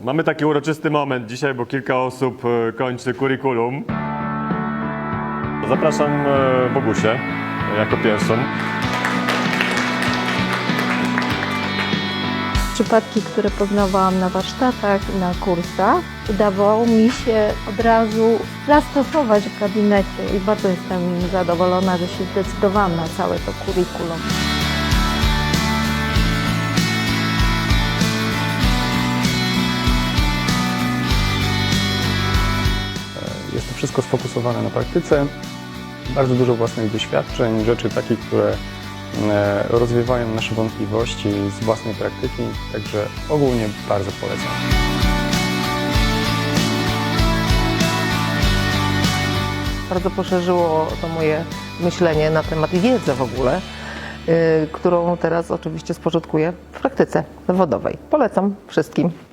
Mamy taki uroczysty moment dzisiaj, bo kilka osób e, kończy kurikulum. Zapraszam e, Bogusię jako pierwszą. Przypadki, które poznawałam na warsztatach i na kursach, udawało mi się od razu zastosować w gabinecie i bardzo jestem zadowolona, że się zdecydowałam na całe to kurikulum. Jest to wszystko sfokusowane na praktyce, bardzo dużo własnych doświadczeń, rzeczy takich, które e, rozwiewają nasze wątpliwości z własnej praktyki, także ogólnie bardzo polecam. bardzo poszerzyło to moje myślenie na temat i w ogóle, y, którą teraz oczywiście spożytkuję w praktyce zawodowej. Polecam wszystkim.